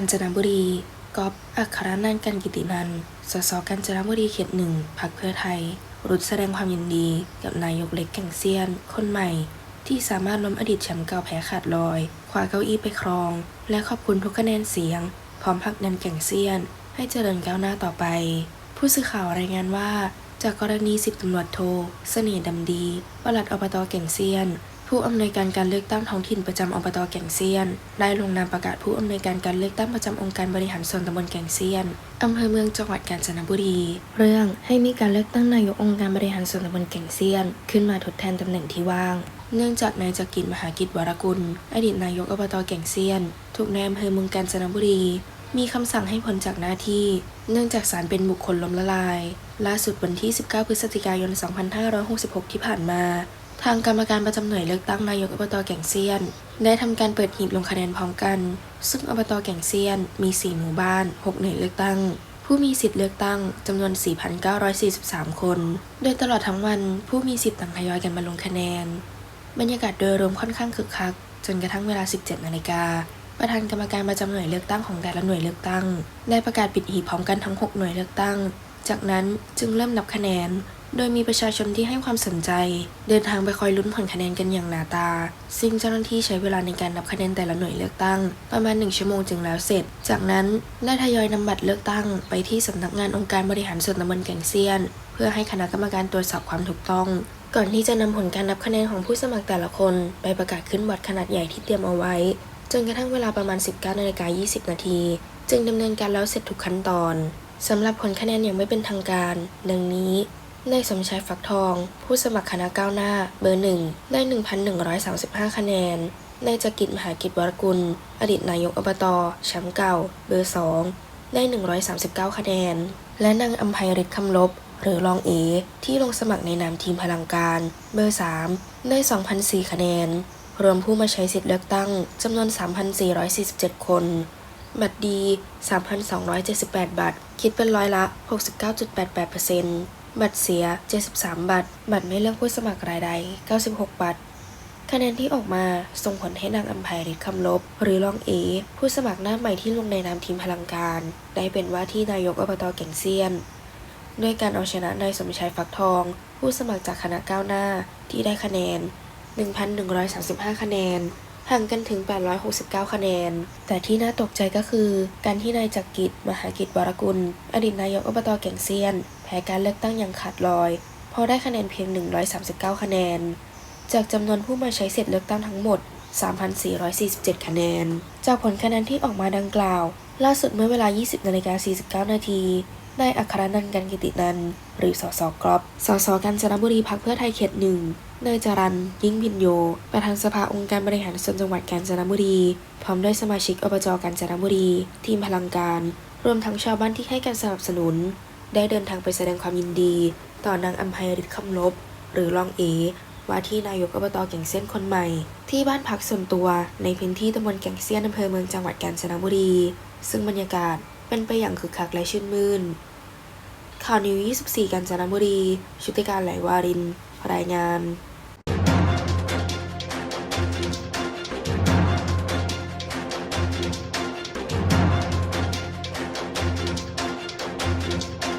ญจนบุรีกอบอัครนันท์กันกิตินัน สสกาญจนบุรีเขตหนึ่งพรรคเพื่อไทย รุดแสดงความยินดีกับนายกเล็กแก่งเซียน คนใหม่ ที่สามารถล้มอดีตแชมป์เก่าแพ้ขาดลอย คว้าเก้าอี้ไปครอง และขอบคุณทุกคะแนนเสียง พร้อมผลักดันแก่งเซียน ให้เจริญก้าวหน้าต่อไป ผู้สื่อข่าวรายงานว่า จากกรณีสิบตำรวจโท เสน่ห์ดำดีปลัดอบตแก่งเซียน ผู้อำนวยการการเลือกตั้งท้องถิ่นประจำอบตแก่งเซียน ได้ลงนามประกาศผู้อำนวยการการเลือกตั้งประจำองค์การบริหารส่วนตำบลแก่งเซียนอำเภอเมืองจังหวัดกาญจนบุรี เรื่องให้มีการเลือกตั้งนายกองค์การบริหารส่วนตำบลแก่งเซียน ขึ้นมาทดแทนตำแหน่งที่ว่าง เนื่องจากนายจักรินมหากิจวรกุล อดีตนายกอบตแก่งเซียน ถูกนายอำเภอเมืองกาญจนบุรี มีคำสั่งให้พ้นจากหน้าที่ เนื่องจากสารเป็นบุคคลล้มละลาย ล่าสุดวันที่ 19 พฤศจิกายน 2566 ที่ผ่านมา ทางกรรมการประจำหน่วยเลือกตั้งนายกอบตแก่งเซียน ได้ทำการเปิดหีบลงคะแนนพร้อมกัน ซึ่งอบตแก่งเซียนมี 4 หมู่บ้าน 6 หน่วยเลือกตั้ง ผู้มีสิทธิ์เลือกตั้งจำนวน 4,943 คน โดยตลอดทั้งวันผู้มีสิทธิ์ต่างทยอยกันมาลงคะแนน บรรยากาศโดยรวมค่อนข้างคึกคัก จนกระทั่งเวลา 17 นาฬิกาประธานกรรมการประจำหน่วยเลือกตั้งของแต่ละหน่วยเลือกตั้ง ได้ประกาศปิดหีบพร้อมกันทั้ง 6 หน่วยเลือกตั้ง จากนั้นจึงเริ่มนับคะแนน โดยมีประชาชนที่ให้ความสนใจ เดินทางไปคอยลุ้นผลคะแนนกันอย่างหนาตา ซึ่งเจ้าหน้าที่ใช้เวลาในการนับคะแนนแต่ละหน่วยเลือกตั้ง ประมาณ 1 ชั่วโมงจึงแล้วเสร็จ จากนั้นได้ทยอยนำบัตรเลือกตั้ง ไปที่สำนักงานองค์การบริหารส่วนตำบลแก่งเซียน เพื่อให้คณะกรรมการตรวจสอบความถูกต้อง ก่อนที่จะนำผลการนับคะแนนของผู้สมัครแต่ละคน ไปประกาศขึ้นบอร์ดขนาดใหญ่ที่เตรียมเอาไว้ จนกระทั่งเวลาประมาณ 19นาฬิกา20 นาที จึงดำเนินการแล้วเสร็จทุกขั้นตอนสำหรับผลคะแนนอย่างไม่เป็นทางการ ดังนี้ นายสมชายฝักทอง ผู้สมัครคณะก้าวหน้า เบอร์หนึ่งได้ 1,135 คะแนนนายจักริดมหากิจวรกุล อดีตนายกอบตแชมป์เก่า เบอร์สองได้ 139 คะแนน และนางอัมภัยฤทธิ์คำลบ หรือรองเอ ที่ลงสมัครในนามทีมพลังการ เบอร์ 3 ได้ 2,004 คะแนน รวมผู้มาใช้สิทธิ์เลือกตั้งจำนวน 3,447 คน บัตรดี 3,278 บัตร คิดเป็นร้อยละ 69.88% บัตรเสีย 73 บัตร บัตรไม่เลือกผู้สมัครรายใด 96 บัตร คะแนนที่ออกมาส่งผลให้นางอัมภัยฤทธิ์คำลบ หรือรองเอ ผู้สมัครหน้าใหม่ที่ลงในนามทีมพลังการ ได้เป็นว่าที่นายกอบตแก่งเซียน ด้วยการเอาชนะนายสมชายฟักทอง ผู้สมัครจากคณะก้าวหน้าที่ได้คะแนน 1,135 คะแนน ห่างกันถึง 869 คะแนน แต่ที่น่าตกใจก็คือ การที่นายจักริดมหากิจวรกุล อดีตนายกอบตแก่งเซียน แพ้การเลือกตั้งอย่างขาดลอยพราะได้คะแนนเพียง 139 คะแนน จากจำนวนผู้มาใช้สิทธิ์เลือกตั้งทั้งหมด 3,447 คะแนน จากผลคะแนนที่ออกมาดังกล่าว ล่าสุดเมื่อเวลา 20นาฬิกา49 นาที นายอัครนันท์กันกิตินันท์หรือสสกรอบสสกาญจนบุรีพักเพื่อไทยเขตหนึ่งนายจรันยิ่งพินโย ประธานสภาองค์การบริหารส่วนจังหวัดกาญจนบุรี พร้อมด้วยสมาชิกอบจกาญจนบุรี ทีมพลังการ รวมทั้งชาวบ้านที่ให้การสนับสนุน ได้เดินทางไปแสดงความยินดี ต่อนางอัมภัยฤทธิ์คำลบ หรือรองเอว่าที่นายกอบตแก่งเซียนคนใหม่ ที่บ้านพักส่วนตัวในพื้นที่ตำบลแก่งเซียนอำเภอเมืองจังหวัดกาญจนบุรี ซึ่งบรรยากาศ เป็นไปอย่างคึกคักและชื่นมื่น ข่าวนิว 24กาญจนบุรี ชุติการไหลวาริน รายงาน